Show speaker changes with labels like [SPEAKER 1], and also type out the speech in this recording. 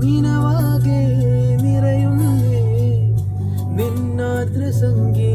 [SPEAKER 1] നിനവാകെ നിറയുന്നേ. നിന്നാദ്രസംഗീ